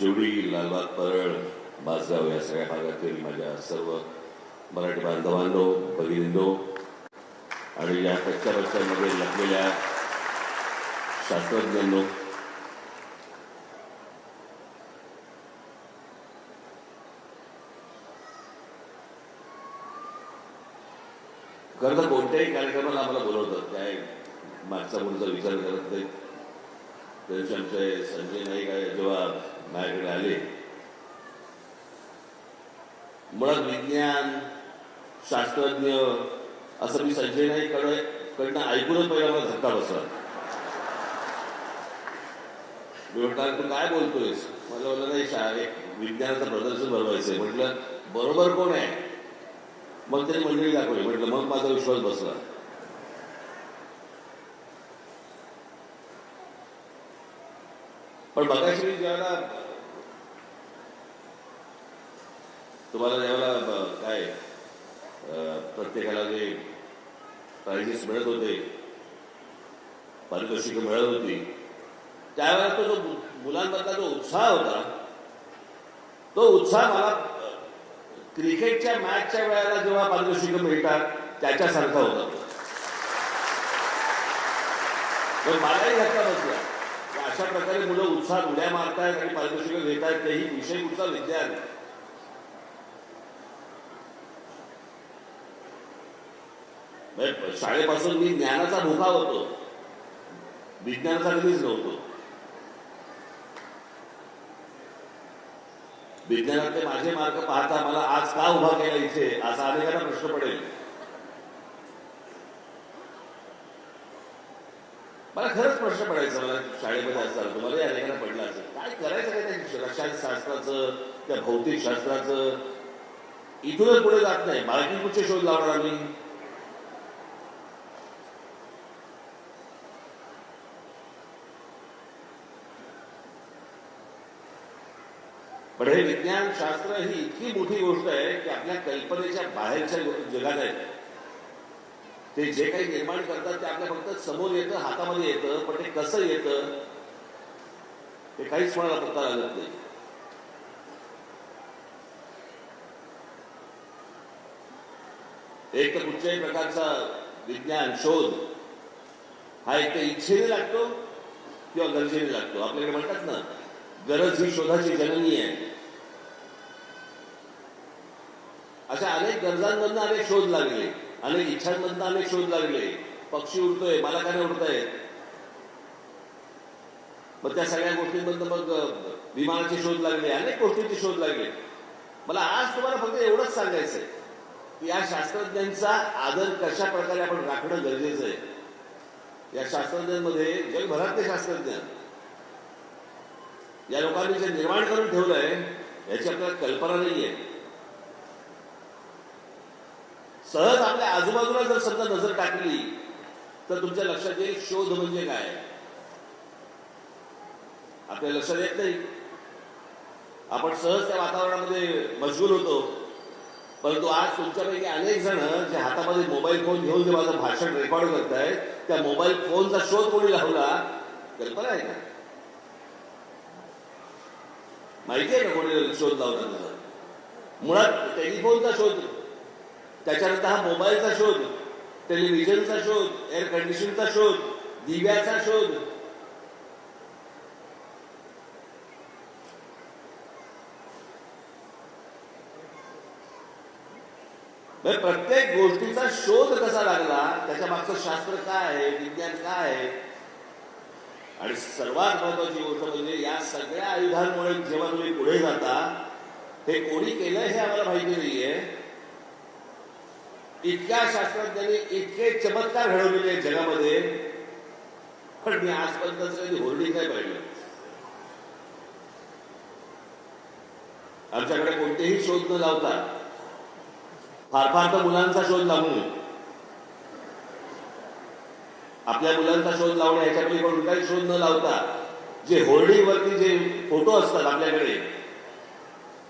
शिवडी लालबाग परळ माझगाव या सगळ्या भागातील माझ्या सर्व मराठी बांधवांनो भगिनींनो आणि या कच्च्या बच्च्यांमध्ये लपलेल्या शास्त्रज्ञांनो खरं तर कोणत्याही कार्यक्रमाला आम्हाला बोलवतात. काय मागचा पुढचा विचार करत नाही त्या आमचे संजय नाईक आहे जेव्हा माझ्याकडे आले. मुळात विज्ञान शास्त्रज्ञ असं मी संजय नाईकडे कडनं ऐकूनच पहिला मला धक्का बसला. मी म्हटलं तू काय बोलतोयस? मला बोललं नाही शा एक विज्ञानाचं प्रदर्शन भरवायचं म्हटलं बरोबर कोण आहे? मग त्यांनी मंडळी दाखवली. म्हटलं मग माझा विश्वास बसला. पण बघायची मी तुम्हाला ज्यावेळेला काय प्रत्येकाला जे प्राइजेस मिळत होते पारितोषिक मिळत होती त्यावेळेला तो जो मु- मुलांमधला जो उत्साह होता तो उत्साह मला क्रिकेटच्या मॅचच्या वेळेला जेव्हा पारितोषिक मिळतात त्याच्यासारखा होता तो. मलाही धक्का बसला अशा प्रकारे मुलं उत्साह उड्या मारतायत आणि पारितोषिक घेत आहेत तेही विषय कुठचा विद्यार्थी शाळेपासून मी ज्ञानाचा भुका होतो. विज्ञानाचा कधीच नव्हतो. विज्ञानातले माझे मार्ग पाहता मला आज का उभा केला इथे असा अनेकांना प्रश्न पडेल. मला खरंच प्रश्न पडायचा मला शाळेमध्ये असाल तुम्हाला अनेकांना पडला असेल. काय करायचं काय त्या रसायनशास्त्राचं त्या भौतिक शास्त्राचं इथूनच पुढे जात नाही. बाकी कुठचे शोध लावणार आम्ही? पण हे विज्ञान शास्त्र ही इतकी मोठी गोष्ट आहे की आपल्या कल्पनेच्या बाहेरच्या जगात आहे. ते जे काही निर्माण करतात ते आपल्या फक्त समोर येतं हातामध्ये येतं पण ते कसं येतं ते काहीच कोणाला पत्ता लागत नाही. एक तर कुठच्याही प्रकारचा विज्ञान शोध हा एक तर इच्छेने लागतो किंवा गरजेने लागतो. आपल्याकडे म्हणतात ना गरज ही शोधाची जननी आहे अशा अनेक गरजांमधनं अनेक शोध लागले. अनेक इच्छांमधनं अनेक शोध लागले. पक्षी उडतोय मला काय उडताय. मग त्या सगळ्या गोष्टींमधनं मग विमानाचे शोध लागले अनेक गोष्टींचे शोध लागले. मला आज तुम्हाला फक्त एवढंच सांगायचंय की या शास्त्रज्ञांचा आदर कशा प्रकारे आपण राखणं गरजेचं आहे. या शास्त्रज्ञांमध्ये जगभरातले शास्त्रज्ञ. या लोकांनी जे निर्माण करून ठेवलंय याची आपल्याला कल्पना नाहीये. सहज आपल्या आजूबाजूला जर समजा नजर टाकली तर तुमच्या लक्षात येईल शोध म्हणजे काय? आपल्या लक्षात येत नाही. आपण सहज त्या वातावरणामध्ये मजबूर होतो. परंतु आज तुमच्यापैकी अनेक जण जे हातामध्ये मोबाईल फोन घेऊन जे माझं भाषण रेकॉर्ड करतायत त्या मोबाईल फोनचा शोध कोणी लावला? कल्पना आहे का? माहिती आहे का कोणी शोध लावला? मुळात टेलिफोनचा शोध त्याच्यानंतर हा मोबाईलचा शोध टेलिव्हिजनचा शोध एअर कंडिशनचा शोध दिव्याचा शोध. प्रत्येक गोष्टीचा शोध कसा लागला त्याच्या मागचं शास्त्र काय आहे विज्ञान काय आहे? आणि सर्वात महत्वाची गोष्ट म्हणजे या सगळ्या आयुधांमुळे जेव्हा तुम्ही पुढे जाता हे कोणी केलं हे आम्हाला माहिती नाहीये. इतक्या शास्त्रज्ञांनी इतके चमत्कार घडवलेले आहेत जगामध्ये. पण मी आजपर्यंत कधी होर्डिंग नाही पाहिलं. आमच्याकडे कोणतेही शोध न लावता फार फार तर मुलांचा शोध लावून आपल्या मुलांचा शोध लावणे ह्याच्याकडे कोणताही शोध न लावता जे होर्डिंगवरती जे फोटो असतात आपल्याकडे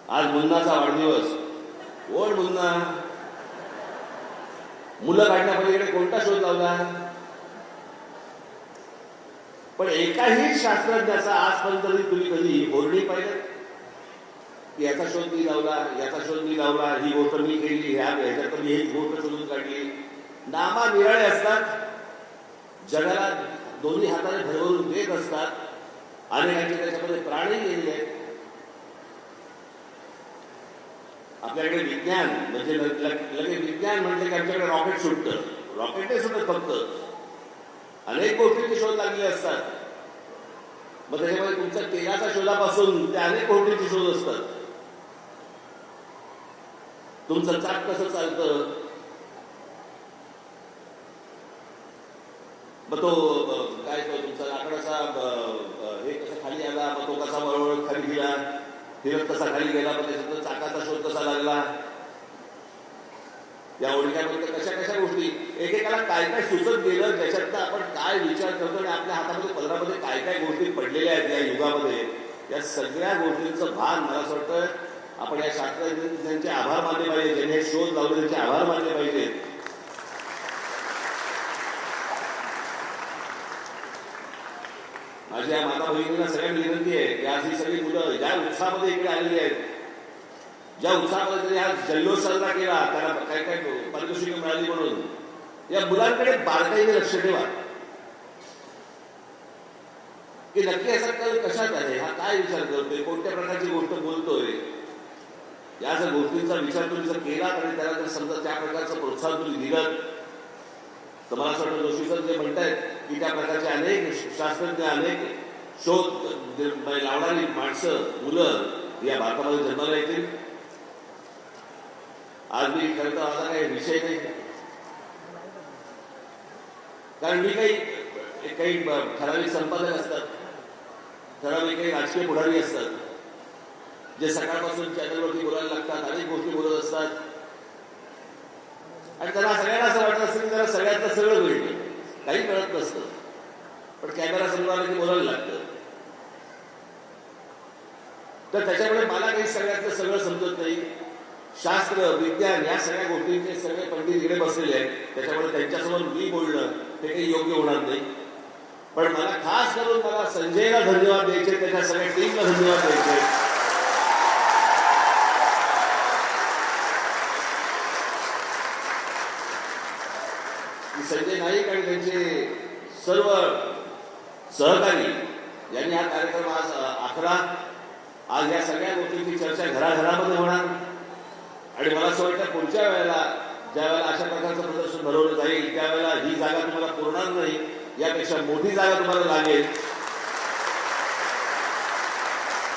आज मुन्नाचा वाढदिवस. कोण मुन्ना? मुलं काढण्यापलीकडे कोणता शोध लावला? पण एकाही शास्त्रज्ञाचा आजपर्यंत तुम्ही कधी होर्डिंग पाहिलं? की याचा शोध मी लावला याचा शोध मी लावला ही गोष्ट मी केली ह्या ह्याच्यात मी ही गोष्ट शोधून काढली. नामा निराळे असतात. जगाला दोन्ही हाताने भरवून देत असतात. अनेकांचे त्याच्यामध्ये प्राणी गेलेले आहेत. आपल्याकडे विज्ञान म्हणजे लगेच विज्ञान म्हणजे की आमच्याकडे रॉकेट सुटतं रॉकेट नाही सुटत फक्त अनेक गोष्टींचे शोध लागले असतात. मग त्याच्यामध्ये तुमच्या तेलाच्या शोधापासून ते अनेक गोष्टींचे शोध असतात. तुमचं चाक कसं चालतं? मग तो काय तो तुमचा लाकडाचा हे कसं खाली आला? मग तो कसा बरोबर खाली गेला? फिरत कसा खाली गेला पण त्याच्यात चाकाचा शोध कसा लागला. या ओळख्यामध्ये कशा कशा गोष्टी? एकेकाला काय काय सुचत गेलं ज्याच्यातनं आपण काय विचार करतो आणि आपल्या हातामध्ये पदरामध्ये काय काय गोष्टी पडलेल्या आहेत या युगामध्ये? या सगळ्या गोष्टींचं भान मला असं वाटतं आपण या शास्त्रज्ञांचे आभार मानले पाहिजे ज्यांनी हे शोध लावले त्यांचे आभार मानले पाहिजेत माझ्या माता बहिणींना सगळ्यांना विनंती सगळी मुलं ज्या उत्साहामध्ये इकडे आलेली आहेत? ज्या उत्साहामध्ये हा आज जल्लोष साजरा केला त्याला काय काय पारितोषिक मिळाली म्हणून. या मुलांकडे बारकाईने लक्ष ठेवा. की नक्की असा कल कशात आहे हा काय विचार करतोय? कोणत्या प्रकारची गोष्ट बोलतोय? या जर गोष्टींचा विचार तुम्ही जर केला आणि त्याला जर समजा त्या प्रकारचं प्रोत्साहन तुम्ही दिलं तर मला असं वाटतं जोशी सर जे म्हणतायत की त्या प्रकारचे अनेक शास्त्रज्ञ अनेक शोध लावणारी माणसं मुलं या भारतामध्ये जन्माला येतील. आज मी खरं तर माझा काही विषय नाही. कारण मी काही काही ठराविक संपादक असतात. ठराविक काही राजकीय पुढारी असतात. जे सकाळपासून चॅनलवरती बोलायला लागतात अनेक गोष्टी बोलत असतात. आणि त्याला सगळ्यांना असं वाटत असतं की त्याला सगळ्यातलं सगळं होईल. काही कळत नसतं. पण कॅमेरा समोर आला की बोलायला लागतं. तर त्याच्यामुळे मला काही सगळ्यातलं सगळं समजत नाही. शास्त्र विज्ञान या सगळ्या गोष्टींचे सगळे पंडित इकडे बसलेले आहेत. त्याच्यामुळे त्यांच्यासमोर मी बोलणं ते काही योग्य होणार नाही. पण मला खास करून मला संजयला धन्यवाद द्यायचे त्याच्या सगळ्या टीमला धन्यवाद द्यायचे. संजय नाईक आणि त्यांचे सर्व सहकारी यांनी हा कार्यक्रम आज अकरा आज या सगळ्या गोष्टींची चर्चा घराघरामध्ये होणार. आणि मला असं वाटतं पुढच्या वेळेला ज्या वेळेला अशा प्रकारचं प्रदर्शन भरवलं जाईल त्यावेळेला ही जागा तुम्हाला पुरणार नाही. यापेक्षा मोठी जागा तुम्हाला लागेल.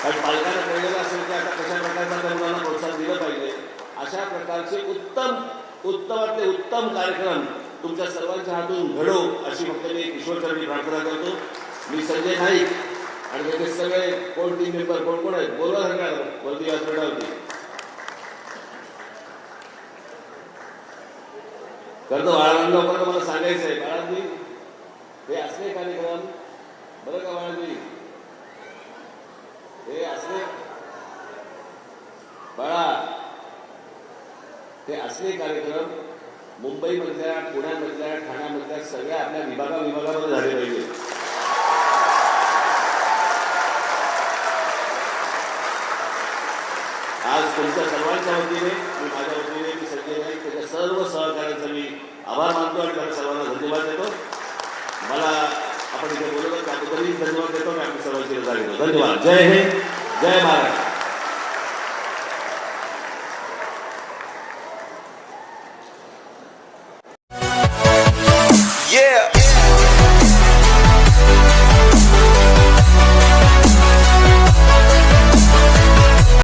कारण पालकांना कळलेलं असेल की आता कशा प्रकारचा तरुणांना प्रोत्साहन दिलं पाहिजे. अशा प्रकारचे उत्तम उत्तमातले उत्तम कार्यक्रम तुमच्या सर्वांच्या हातून घडो अशी फक्त मी ईश्वरचरणी प्रार्थना करतो. मी संजय नाईक. आणि त्याचे सगळे कोण टीम मेंबर कोण कोण आहेत? बोलवा सगळ्या वरती हॉस्पिटलवरती खरं तर लोकांना मला सांगायचं आहे बाळाजी हे असले कार्यक्रम बरं का बाळाजी हे असले बाळा हे असले कार्यक्रम मुंबईमधल्या पुण्यामधल्या ठाण्यामधल्या सगळ्या आपल्या विभागा विभागामध्ये झाले पाहिजे आज तुमच्या सर्वांच्या वतीने मी माझ्या वतीने मी संजय नाईक त्याच्या सर्व सहकार्याचा मी आभार मानतो आणि त्यांना सर्वांना धन्यवाद देतो. मला आपण इथे बोलवलं त्याबद्दलही धन्यवाद देतो आणि आपली सर्वांची रजा घेतो धन्यवाद. जय हिंद जय महाराष्ट्र